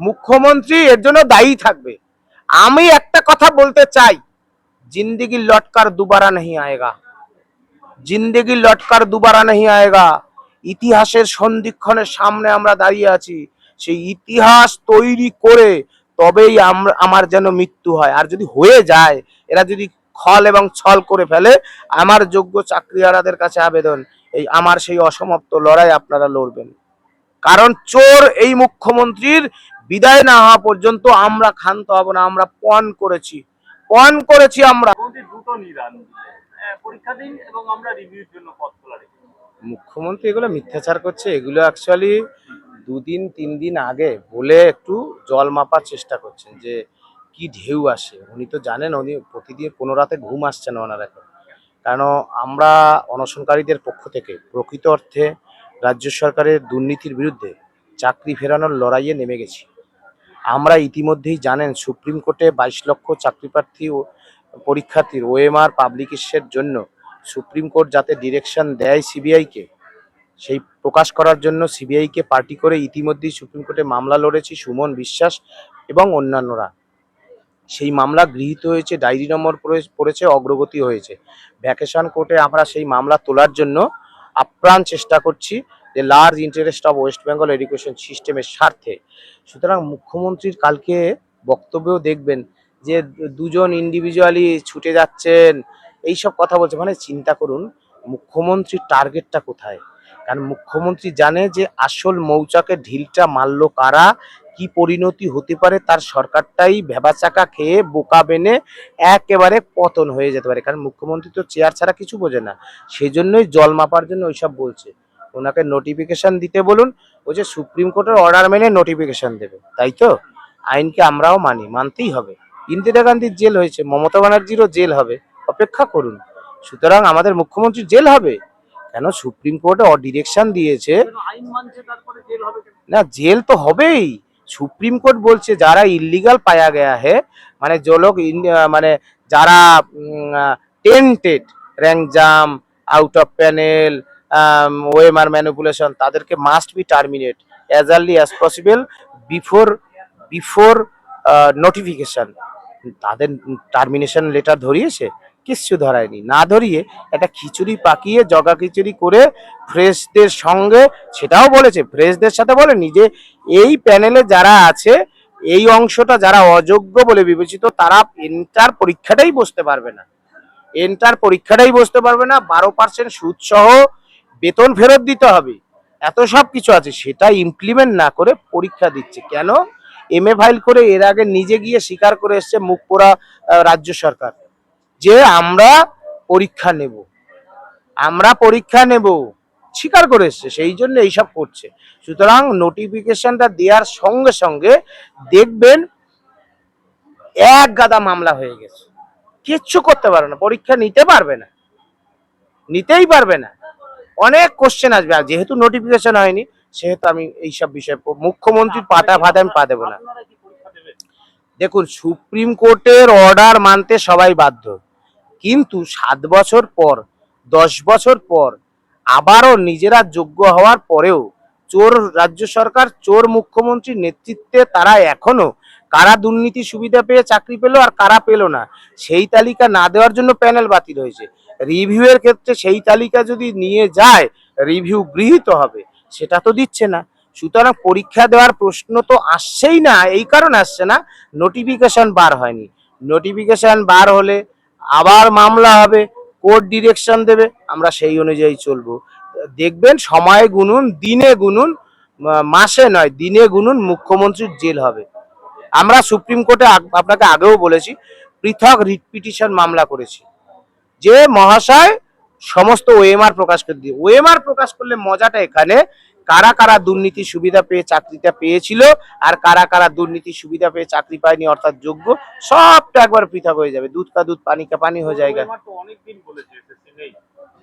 মুখ্যমন্ত্রী এর জন্য দায়ী থাকবে। আমি একটা কথা বলতে চাই, জিন্দিগি লটকার দুবারা নেই আয়েগা। জিন্দিগি লটকার দুবারা নেই আয়েগা। ইতিহাসের সন্ধিক্ষণের সামনে আমরা দাঁড়িয়ে আছি। সেই ইতিহাস তৈরি করে তবেই আমার যেন মৃত্যু হয়। আর যদি হয়ে যায়, এরা যদি খল এবং ছল করে ফেলে, আমার যোগ্য চাকরিয়ারাদের কাছে আবেদন, এই আমার সেই অসমাপ্ত লড়াই আপনারা লড়বেন। কারণ চোর এই মুখ্যমন্ত্রীর বিদায় না হওয়া পর্যন্ত আমরা ক্ষান্ত হব না আমরা পণ করেছি। পণ করেছি আমরা। মুখ্যমন্ত্রী। হ্যাঁ, মুখ্যমন্ত্রী এগুলো মিথ্যাচার করছে এগুলো অ্যাকচুয়ালি দুদিন তিন দিন আগে বলে একটু জল মাপার চেষ্টা করছেন যে কি ঢেউ আসে। উনি তো জানেন উনি প্রতিদিন কোনো রাতে ঘুম আসছে না ওনার এখন। কারণ আমরা অনশনকারীদের পক্ষ থেকে প্রকৃত অর্থে রাজ্য সরকারের দুর্নীতির বিরুদ্ধে চাকরি ফেরানোর লড়াইয়ে নেমে গেছি। আমরা ইতিমধ্যেই জানেন, সুপ্রিম কোর্টে বাইশ লক্ষ চাকরি প্রার্থী ও পরীক্ষার্থীর ওএমআর পাবলিকেশনের জন্য সুপ্রিম কোর্ট যাতে ডিরেকশন দেয় সিবিআইকে সেই প্রকাশ করার জন্য সিবিআইকে পার্টি করে ইতিমধ্যেই সুপ্রিম কোর্টে মামলা লড়েছি সুমন বিশ্বাস এবং অন্যান্যরা। সেই মামলা গৃহীত হয়েছে, ডায়েরি নম্বর পড়েছে, অগ্রগতি হয়েছে। ভ্যাকেশন কোর্টে আমরা সেই মামলা তোলার জন্য আপ্রাণ চেষ্টা করছি। যে large interest of West Bengal education সিস্টেমের স্বার্থে। সুতরাং মুখ্যমন্ত্রীর কালকে বক্তব্যও দেখবেন যে দুজন ইন্ডিভিজুয়ালি ছুটে যাচ্ছেন এই সব কথা বলছে। মানে চিন্তা করুন, মুখ্যমন্ত্রীর টার্গেটটা কোথায়? কারণ মুখ্যমন্ত্রী জানে যে আসল মৌচাকে ঢিলটা মারলো কারা, কি পরিণতি হতে পারে, তার সরকারটাই ভেবাচাকা খেয়ে বোকা বেনে একেবারে পতন হয়ে যেতে পারে। কারণ মুখ্যমন্ত্রী তো চেয়ার ছাড়া কিছু বোঝে না, সেজন্যই জল মাপার জন্য ওইসব বলছে। ওনাকে নোটিফিকেশান দিতে বলুন, ও যে সুপ্রিম কোর্টের অর্ডার মেনে নোটিফিকেশান দেবে, তাই তো? আইনকে আমরাও মানি, মানতেই হবে। ইন্দিরা গান্ধীর জেল হয়েছে, মমতা ব্যানার্জিরও জেল হবে, অপেক্ষা করুন। সুতরাং আমাদের মুখ্যমন্ত্রী জেল হবে। কেন? সুপ্রিম কোর্টে ডিরেকশন দিয়েছে। না, জেল তো হবেই। সুপ্রিম কোর্ট বলছে, যারা ইলিগাল পায়া গেয়া হে মানে জলক মানে যারা tainted rank jump out of panel OMR manipulation তাদেরকে must be terminate as early as possible before before notification তাদের টার্মিনেশন লেটার ধরিয়েছে, কিচ্ছু ধরায়নি। না ধরিয়ে একটা খিচুড়ি পাকিয়ে, জগা খিচুড়ি করে ফ্রেশদের সঙ্গে সেটাও বলেছে ফ্রেশদের সাথে বলেনি যে এই প্যানেলে যারা আছে, এই অংশটা যারা অযোগ্য বলে বিবেচিত, তারা এন্টার পরীক্ষাটাই বসতে পারবে না। এন্টার পরীক্ষাটাই বসতে পারবে না, বারো পার্সেন্ট সুদ সহ বেতন ফেরত দিতে হবে। এত সব কিছু আছে, সেটা ইমপ্লিমেন্ট না করে পরীক্ষা দিচ্ছে। কেন? এম এ ফাইল করে এর আগে নিজে গিয়ে স্বীকার করে এসছে মুখ পোড়া রাজ্য সরকার যে আমরা পরীক্ষা নেব। আমরা পরীক্ষা নেব। স্বীকার করে এসছে, সেই জন্য এইসব করছে। সুতরাং নোটিফিকেশনটা দেওয়ার সঙ্গে সঙ্গে দেখবেন এক গাদা মামলা হয়ে গেছে। কিচ্ছু করতে পারবে না, পরীক্ষা নিতে পারবে না। নিতেই পারবে না। অনেক কোশ্চেন আসবে আর যেহেতু নোটিফিকেশন হয়নি সেহেতু আমি এইসব বিষয়ে মুখ্যমন্ত্রীর পাতা ফাতে আমি পা দেবো না। দেখুন সুপ্রিম কোর্টের অর্ডার মানতে সবাই বাধ্য। কিন্তু সাত বছর পর দশ বছর পর আবারও নিজেরা যোগ্য হওয়ার পরেও চোর রাজ্য সরকার চোর মুখ্যমন্ত্রীর নেতৃত্বে তারা এখনও কারা দুর্নীতি সুবিধা পেয়ে চাকরি পেল আর কারা পেল না সেই তালিকা না দেওয়ার জন্য প্যানেল বাতিল হয়েছে। রিভিউ এর ক্ষেত্রে সেই তালিকা যদি নিয়ে যায়, রিভিউ গৃহীত হবে, সেটা তো দিচ্ছে না। সুতরাং পরীক্ষা দেওয়ার প্রশ্ন তো আসছেই না, এই কারণে আসছে না। নোটিফিকেশন বার হয়নি। নোটিফিকেশন বার হলে আবার মামলা হবে, কোর্ট ডিরেকশন দেবে, আমরা সেই অনুযায়ী চলবো। দেখবেন সময় গুনুন, দিনে গুনুন, মাসে নয়, দিনে গুনুন মুখ্যমন্ত্রীর জেল হবে। আমরা সুপ্রিম কোর্টে আপনাকে আগেও বলেছি, পৃথক রিট পিটিশন মামলা করেছি। যে মহাশয় সমস্ত ওএমআর প্রকাশ করে দিয়ে ওএমআর প্রকাশ করলে মজাটা এখানে কারা কারা দুর্নীতি সুবিধা পেয়ে চাকরিটা পেয়েছিল আর কারা কারা দুর্নীতি সুবিধা পেয়ে চাকরি পায়নি অর্থাৎ যোগ্য সবটা একবার পৃথক হয়ে যাবে। দুধ কা দুধ পানি কা পানি হয়ে যায়গা আমার তো অনেকদিন বলেছে এসএসসি নেই।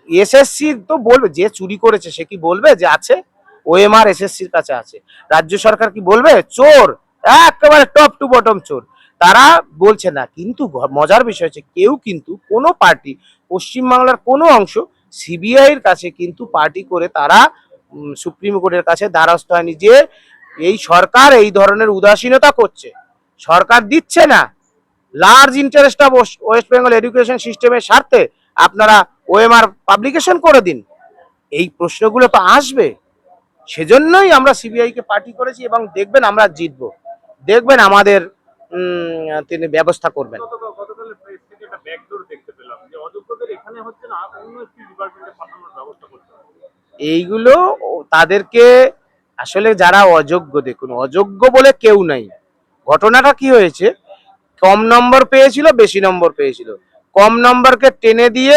এসএসসি তো বলবে যে চুরি করেছে সে কি বলবে যে আছে? ওএমআর এসএসসির কাছে আছে। রাজ্য সরকার কি বলবে? চোর একেবারে টপ টু বটম চোর। তারা বলছে না, কিন্তু মজার বিষয় হচ্ছে কেউ কিন্তু কোনো পার্টি, পশ্চিমবাংলার কোনো অংশ সিবিআই এর কাছে কিন্তু পার্টি করে তারা সুপ্রিম কোর্টের কাছে দ্বারস্থ হয়নি যে এই সরকার এই ধরনের উদাসীনতা করছে। সরকার দিচ্ছে না। Large interest of West Bengal education সিস্টেমের স্বার্থে আপনারা ওএমআর পাবলিকেশন করে দিন। এই প্রশ্নগুলো তো আসবে। সেজন্যই আমরা সিবিআইকে পার্টি করেছি এবং দেখবেন আমরা জিতবো। দেখবেন আমাদের তিনি ব্যবস্থা করবেন। এইগুলো তাদেরকে আসলে যারা অযোগ্য দেখুন অযোগ্য বলে কেউ নাই। ঘটনাটা কি হয়েছে? কম নম্বর পেয়েছিল বেশি নম্বর পেয়েছিল। কম নম্বরকে টেনে দিয়ে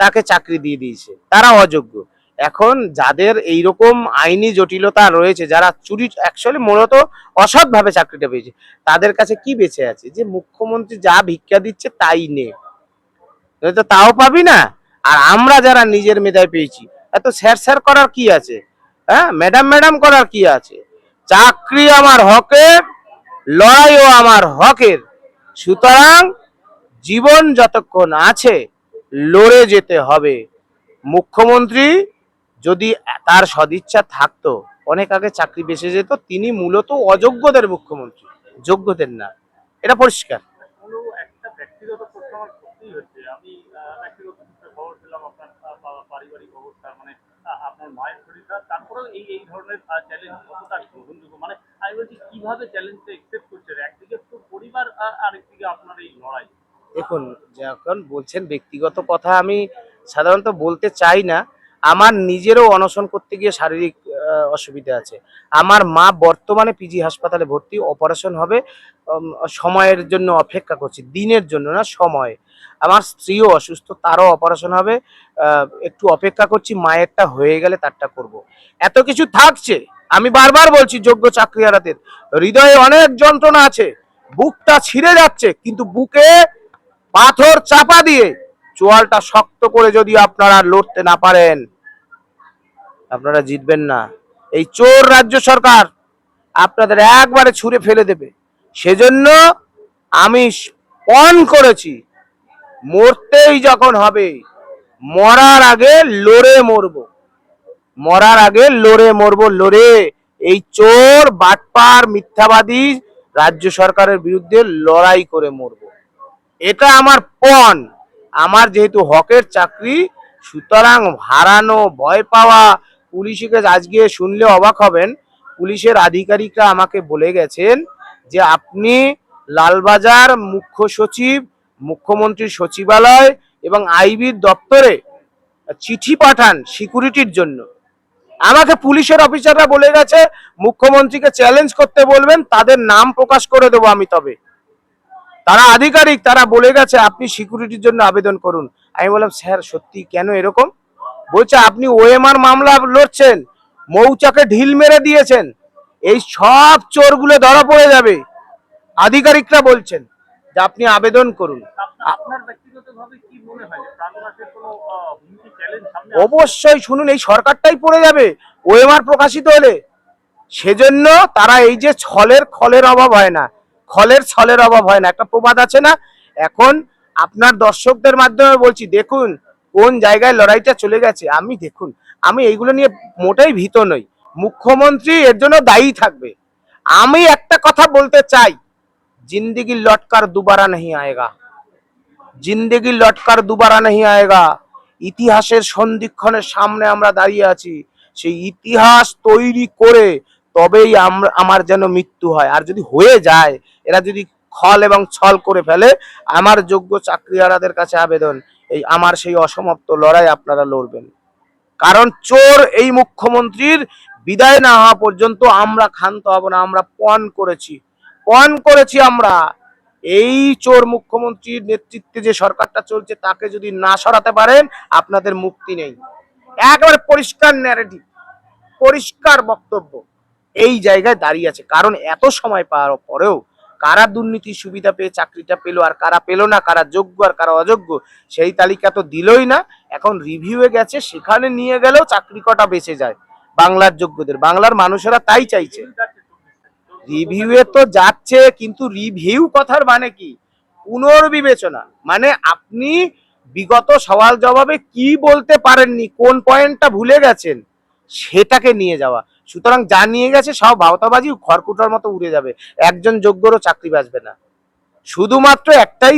তাকে চাকরি দিয়ে দিয়েছে। তারা অযোগ্য। এখন যাদের এইরকম আইনি জটিলতা রয়েছে, যারা চুরি অ্যাকচুয়ালি মূলত অসৎভাবে চাকরিটা পেয়েছে, তাদের কাছে কি বেঁচে আছে? যে মুখ্যমন্ত্রী যা ভিক্ষা দিচ্ছে তাই নে। তো তাও পাবি না। আর আমরা যারা নিজের মেধায় পেয়েছি এত স্যার স্যার করার কি আছে? হ্যাঁ ম্যাডাম ম্যাডাম করার কি আছে? চাকরি আমার হকের, লড়াইও আমার হকের। সুতরাং জীবন যতক্ষণ আছে, লড়ে যেতে হবে। মুখ্যমন্ত্রী যদি তার সদিচ্ছা থাকতো অনেক আগে চাকরি বেঁচে যেত তিনি মূলত অযোগ্যদের মুখ্যমন্ত্রী যোগ্যদের না। এটা পরিষ্কার। কোনো একটা ব্যক্তিগত প্রশ্ন আমার করতেই হচ্ছে। আমি ব্যক্তিগত খবর পেলাম আপনার পারিবারিক অবস্থা মানে আপনার মায়ের শরীরটা তারপরেও এই এই ধরনের চ্যালেঞ্জ কতটা গ্রহণযোগ্য? মানে আমি বলছি কীভাবে চ্যালেঞ্জটা একসেপ্ট করছেন একদিকে তো পরিবার আর আরেকদিকে আপনার এই লড়াই। দেখুন যখন বলছেন ব্যক্তিগত কথা আমি সাধারণত বলতে চাই না আমার নিজেরও অনশন করতে গিয়ে শারীরিক অসুবিধা আছে আমার মা বর্তমানে পিজি হাসপাতালে ভর্তি, অপারেশন হবে সময়ের জন্য অপেক্ষা করছি, দিনের জন্য না, সময় আমার স্ত্রীও অসুস্থ, তারও অপারেশন হবে একটু অপেক্ষা করছি, মায়েরটা হয়ে গেলে তারটা করব। এত কিছু থাকছে, আমি বারবার বলছি যোগ্য চাকরিয়ারাদের হৃদয়ে অনেক যন্ত্রণা আছে, বুকটা ছিঁড়ে যাচ্ছে, কিন্তু বুকে পাথর চাপা দিয়ে চোয়ালটা শক্ত করে যদি আপনারা লড়তে না পারেন আপনারা জিতবেন না। এই চোর রাজ্য সরকার আপনাদের একবারে ছুঁড়ে ফেলে দেবে। সেজন্য আমি পণ করেছি, মরতেই যখন হবে, মরার আগে লড়ে মরব। মরার আগে লড়ে মরব, লড়ে এই চোর, বাটপার, মিথ্যাবাদী রাজ্য সরকারের বিরুদ্ধে লড়াই করে মরবো। এটা আমার পণ। আমার যেহেতু হকের চাকরি, সুতরাং হারানো, ভয় পাওয়া পুলিশকে আজকে শুনলে অবাক হবেন। পুলিশের আধিকারিকরা আমাকে বলে গেছেন যে আপনি লালবাজার মুখ্য সচিব, মুখ্যমন্ত্রীর সচিবালয় এবং আইবির দপ্তরে চিঠি পাঠান সিকিউরিটির জন্য। আমাকে পুলিশের অফিসাররা বলে গেছে, মুখ্যমন্ত্রীকে চ্যালেঞ্জ করতে বলবেন, তাদের নাম প্রকাশ করে দেবো আমি তবে। তারা আধিকারিক, তারা বলে গেছে, আপনি সিকিউরিটির জন্য আবেদন করুন। আমি বললাম, স্যার, সত্যি কেন এরকম? বলছে আপনি ওএমআর মামলা লড়ছেন মৌচাকে ঢিল মেরে দিয়েছেন এই সব চোরগুলো ধরা পড়ে যাবে। আধিকারিকরা বলছেন যে আপনি আবেদন করুন। অবশ্যই শুনুন এই সরকারটাই পড়ে যাবে ওএমআর প্রকাশিত হলে। সেজন্য তারা এই যে ছলের খলের অভাব হয় না খলের ছলের অভাব হয় না একটা প্রবাদ আছে না? এখন আপনার দর্শকদের মাধ্যমে বলছি দেখুন কোন জায়গায় লড়াইটা চলে গেছে, আমি দেখুন, আমি এইগুলো নিয়ে মোটেই ভীত নই। মুখ্যমন্ত্রী এর জন্য দায়ী থাকবে। আমি একটা কথা বলতে চাই, জিন্দিগি লটকার দুবারা নেই আয়েগা। জিন্দিগি লটকার দুবারা নেই আয়েগা। ইতিহাসের সন্ধিক্ষণের সামনে আমরা দাঁড়িয়ে আছি। সেই ইতিহাস তৈরি করে তবেই আমার যেন মৃত্যু হয়। আর যদি হয়ে যায়, এরা যদি খল এবং ছল করে ফেলে, আমার যোগ্য চাকরিয়ারাদের কাছে আবেদন এই আমার সেই অসমাপ্ত লড়াই আপনারা লড়বেন। কারণ চোর এই মুখ্যমন্ত্রীর বিদায় না হওয়া পর্যন্ত আমরা ক্ষান্ত হব না, আমরা পণ করেছি। পণ করেছি আমরা। এই চোর মুখ্যমন্ত্রীর নেতৃত্বে যে সরকারটা চলছে, তাকে যদি না সরাতে পারেন, আপনাদের মুক্তি নেই। একেবারে পরিষ্কার ন্যারেটিভ পরিষ্কার বক্তব্য। এই জায়গায় দাঁড়িয়ে আছে। কারণ এত সময় পাওয়ার পরেও কারা দুর্নীতির সুবিধা পেয়ে চাকরিটা পেল আর কারা পেল না, কারা যোগ্য আর কারা অযোগ্য, সেই তালিকা তো দিলই না। এখন রিভিউয়ে গেছে, সেখানে নিয়ে গেলেও চাকরি কটা বেঁচে যায় বাংলার যোগ্যদের। বাংলার মানুষেরা তাই চাইছে। রিভিউয়ে তো যাচ্ছে, কিন্তু রিভিউ কথার মানে কি? পুনর্বিবেচনা। মানে আপনি বিগত সওয়াল জবাবে কি বলতে পারেননি, কোন পয়েন্টটা ভুলে গেছেন, সেটাকে নিয়ে যাওয়া। সুতরাং যা নিয়ে গেছে সব ভাওতাবাজি খড়কুটার মতো উড়ে যাবে। একজন যোগ্যরও চাকরি বাঁচবে না। শুধুমাত্র একটাই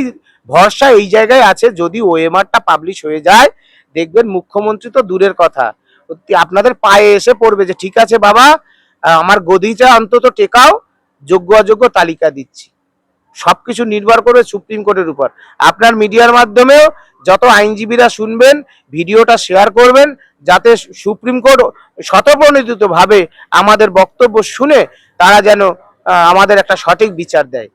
ভরসা এই জায়গায় আছে, যদি ওএমআরটা পাবলিশ হয়ে যায়, দেখবেন মুখ্যমন্ত্রী তো দূরের কথা। আপনাদের পায়ে এসে পড়বে যে, ঠিক আছে বাবা আমার গদিটা অন্তত টেকাও, যোগ্য অযোগ্য তালিকা দিচ্ছি। সবকিছু নির্ভর করবে সুপ্রিম কোর্টের উপর। আপনার মিডিয়ার মাধ্যমেও যত আইনজীবীরা শুনবেন, ভিডিওটা শেয়ার করবেন যাতে সুপ্রিম কোর্ট স্বতঃপ্রণোদিত ভাবে আমাদের বক্তব্য শুনে তারা যেন আমাদের একটা সঠিক বিচার দেয়।